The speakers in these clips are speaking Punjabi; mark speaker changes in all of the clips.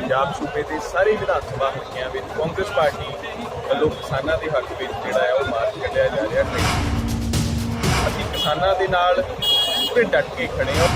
Speaker 1: ਪੰਜਾਬ ਸੂਬੇ ਦੇ ਸਾਰੇ ਵਿਧਾਨ ਸਭਾ ਹਲਕਿਆਂ ਵਿੱਚ ਕਾਂਗਰਸ ਪਾਰਟੀ ਵੱਲੋਂ ਕਿਸਾਨਾਂ ਦੇ ਹੱਕ ਵਿੱਚ ਜਿਹੜਾ ਹੈ ਉਹ ਮਾਰਚ ਕੱਢਿਆ ਜਾ ਰਿਹਾ ਹੈ। ਅਸੀਂ ਕਿਸਾਨਾਂ ਦੇ ਨਾਲ ਪੂਰੇ ਡਟ ਕੇ ਖੜੇ ਹਾਂ।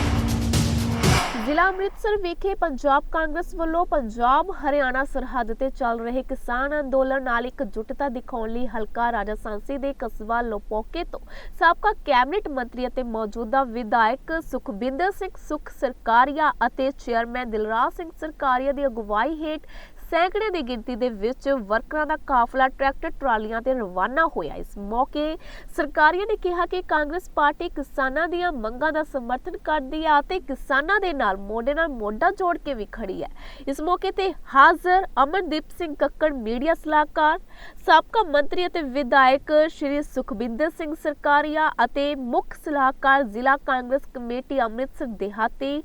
Speaker 2: ਜ਼ਿਲ੍ਹਾ ਅੰਮ੍ਰਿਤਸਰ ਵਿਖੇ ਪੰਜਾਬ ਕਾਂਗਰਸ ਵੱਲੋਂ ਪੰਜਾਬ, ਹਰਿਆਣਾ ਸਰਹੱਦ ਤੇ ਚੱਲ ਰਹੇ ਕਿਸਾਨ ਅੰਦੋਲਨ ਨਾਲ ਇਕਜੁੱਟਤਾ ਦਿਖਾਉਣ ਲਈ ਹਲਕਾ ਰਾਜਾ ਸਾਂਸੀ ਦੇ ਕਸਬਾ ਲੋਪੋਕੇ ਤੋਂ ਸਾਬਕਾ ਕੈਬਨਿਟ ਮੰਤਰੀ ਅਤੇ ਮੌਜੂਦਾ ਵਿਧਾਇਕ ਸੁਖਬਿੰਦਰ ਸਿੰਘ, ਸੁਖ ਸਰਕਾਰੀਆ ਅਤੇ ਚੇਅਰਮੈਨ ਦਿਲਰਾਜ ਸਿੰਘ ਸਰਕਾਰੀਆ ਦੀ ਅਗਵਾਈ ਹੇਠ ਸੈਂਕੜੇ ਦੀ ਗਿਣਤੀ ਦੇ ਵਿੱਚ ਵਰਕਰਾਂ ਦਾ ਕਾਫਲਾ ਟਰੈਕਟਰ ਟਰਾਲੀਆਂ ਤੇ ਰਵਾਨਾ ਹੋਇਆ। ਇਸ ਮੌਕੇ ਸਰਕਾਰੀਆ ਨੇ ਕਿਹਾ ਕਿ ਕਾਂਗਰਸ ਪਾਰਟੀ ਕਿਸਾਨਾਂ ਦੀਆਂ ਮੰਗਾਂ ਦਾ ਸਮਰਥਨ ਕਰਦੀ ਹੈ ਅਤੇ ਕਿਸਾਨਾਂ ਦੇ ਨਾਲ ਮੋਢੇ ਨਾਲ ਮੋਢਾ ਜੋੜ ਕੇ ਵੀ ਖੜੀ ਹੈ। ਇਸ ਮੌਕੇ ਤੇ ਹਾਜ਼ਰ ਅਮਨਦੀਪ ਸਿੰਘ ਕੱਕੜ, ਮੀਡੀਆ ਸਲਾਹਕਾਰ, ਸਾਬਕਾ ਮੰਤਰੀ ਅਤੇ ਵਿਧਾਇਕ ਸ਼੍ਰੀ ਸੁਖਬਿੰਦਰ ਸਿੰਘ ਸਰਕਾਰੀਆ ਅਤੇ ਮੁੱਖ ਸਲਾਹਕਾਰ ਜ਼ਿਲ੍ਹਾ ਕਾਂਗਰਸ ਕਮੇਟੀ ਅੰਮ੍ਰਿਤਸਰ ਦੇਹਾਤੀ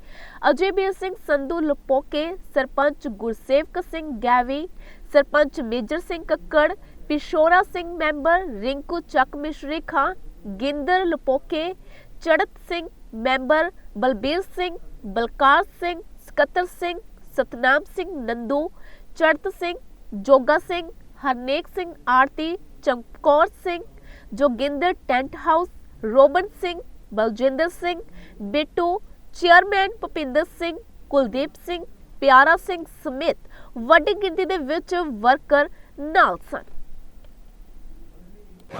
Speaker 2: Ajebir Singh Sandhu Lapoke, sarpanch Gursewak Singh Gavi, sarpanch Major Singh Kakkar, Pishora Singh member Rinku Chak Mishri Khan, Gindar Lapoke, Charat Singh member Balbir Singh, Balkar Singh, Sakattar Singh, Satnam Singh Nandu, Charat Singh, Joga Singh, Harnek Singh Aarti Chamkaur Singh Joginder tent house, Roban Singh, Baljinder Singh, Bittu, chairman Bhupinder Singh, Kuldeep Singh Pyara Singh ਸਮੇਤ ਵੱਡੀ ਗਿਣਤੀ ਦੇ ਵਿੱਚ ਵਰਕਰ ਨਾਲ ਸਨ।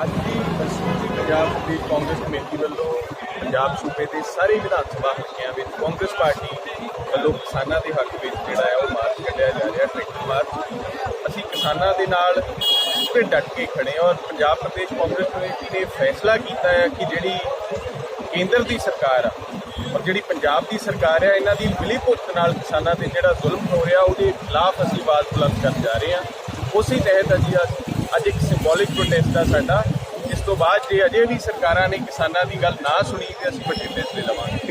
Speaker 1: ਅੱਜ ਦੀ ਅਸੀਂ ਪੰਜਾਬ ਦੀ ਕਾਂਗਰਸ ਕਮੇਟੀ ਵੱਲੋਂ ਪੰਜਾਬ ਸੂਬੇ ਦੇ ਸਾਰੇ ਵਿਧਾਨ ਸਭਾ ਹਲਕਿਆਂ ਵਿੱਚ ਕਾਂਗਰਸ ਪਾਰਟੀ ਵੱਲੋਂ ਕਿਸਾਨਾਂ ਦੇ ਹੱਕ ਵਿੱਚ ਜਿਹੜਾ ਹੈ ਉਹ ਮਾਰਚ ਕੱਢਿਆ ਜਾ ਰਿਹਾ, ਟਰੈਕਟਰ ਮਾਰਚ। ਅਸੀਂ ਕਿਸਾਨਾਂ ਦੇ ਨਾਲ ਪੂਰੇ ਡਟ ਕੇ ਖੜੇ ਹਾਂ ਔਰ ਪੰਜਾਬ ਪ੍ਰਦੇਸ਼ ਕਾਂਗਰਸ ਕਮੇਟੀ ਨੇ ਫੈਸਲਾ ਕੀਤਾ ਹੈ ਕਿ ਜਿਹੜੀ ਕੇਂਦਰ ਦੀ ਸਰਕਾਰ ਆ। ਔਰ ਜਿਹੜੀ ਪੰਜਾਬ ਦੀ ਸਰਕਾਰ ਆ, ਇਹਨਾਂ ਦੀ ਮਿਲੀ ਭੁਗਤ ਨਾਲ ਕਿਸਾਨਾਂ ਤੇ ਜਿਹੜਾ ਜ਼ੁਲਮ ਹੋ ਰਿਹਾ, ਉਹਦੇ ਖਿਲਾਫ ਅਸੀਂ ਆਵਾਜ਼ ਬੁਲੰਦ ਕਰਨ ਜਾ ਰਹੇ ਹਾਂ। ਉਸੇ ਤਹਿਤ ਅਸੀਂ ਅੱਜ ਅੱਜ ਇੱਕ ਸਿੰਬੋਲਿਕ ਪ੍ਰੋਟੈਸਟ ਆ ਸਾਡਾ ਇਸ ਤੋਂ ਬਾਅਦ ਜੇ ਅਜੇ ਵੀ ਸਰਕਾਰਾਂ ਨੇ ਕਿਸਾਨਾਂ ਦੀ ਗੱਲ ਨਾ ਸੁਣੀ, ਤੇ ਅਸੀਂ ਵੱਡੇ ਫੈਸਲੇ ਲਵਾਂਗੇ।